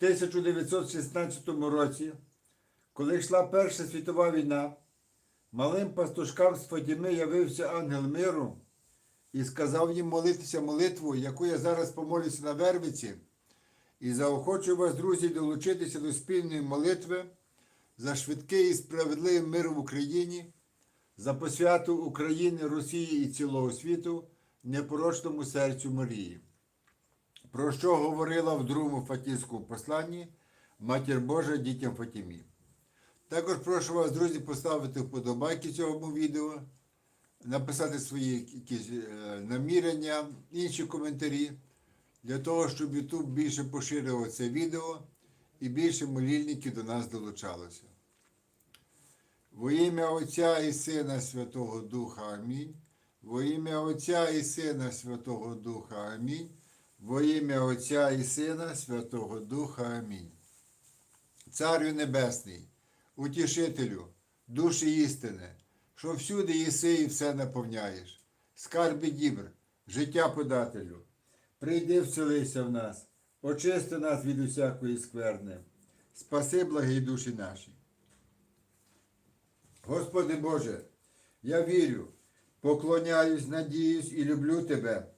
1916 році, коли йшла Перша світова війна, малим пастушкам з Фатіми явився ангел миру і сказав їм молитися молитву, яку я зараз помолюся на Вервиці, і заохочую вас, друзі, долучитися до спільної молитви за швидкий і справедливий мир в Україні, за посвяту України, Росії і цілого світу непорочному серцю Марії. Про що говорила в другому Фатівському посланні Матір Божа дітям Фатімі. Також прошу вас, друзі, поставити вподобайки цьому відео, написати свої якісь е, намірення, інші коментарі, для того, щоб YouTube більше поширював це відео і більше молільників до нас долучалося. Во ім'я Отця і Сина Святого Духа Амінь. Во ім'я Отця і Сина Святого Духа Амінь. Во ім'я Отця і Сина Святого Духа Амінь. Царю Небесний, утішителю, душі істини, що всюди єси і все наповняєш, скарби дібр, життя подателю, прийди вселися в нас, очисти нас від усякої скверни, спаси благі душі наші. Господи Боже, я вірю, поклоняюсь, надіюсь і люблю Тебе.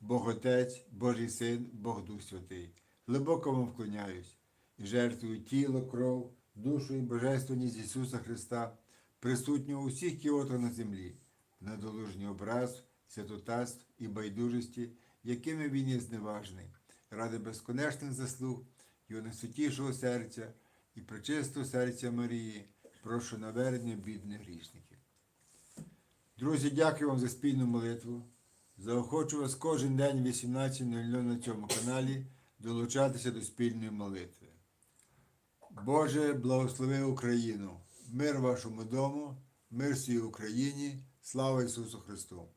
Бог Отець, Божий Син, Бог Дух Святий, глибоко вам вклоняюсь і жертвую тіло, кров, душу і божественність Ісуса Христа, присутнього у всіх кіотах на землі, недолужній образ, святотатств і байдужості, якими він є зневажний, ради безконечних заслуг його найсвятішого серця і пречистого серця Марії, прошу навернення бідних грішників. Друзі, дякую вам за спільну молитву. Заохочу вас кожен день 18.00 на цьому каналі долучатися до спільної молитви. Боже, благослови Україну, мир вашому дому, мир всій Україні, слава Ісусу Христу!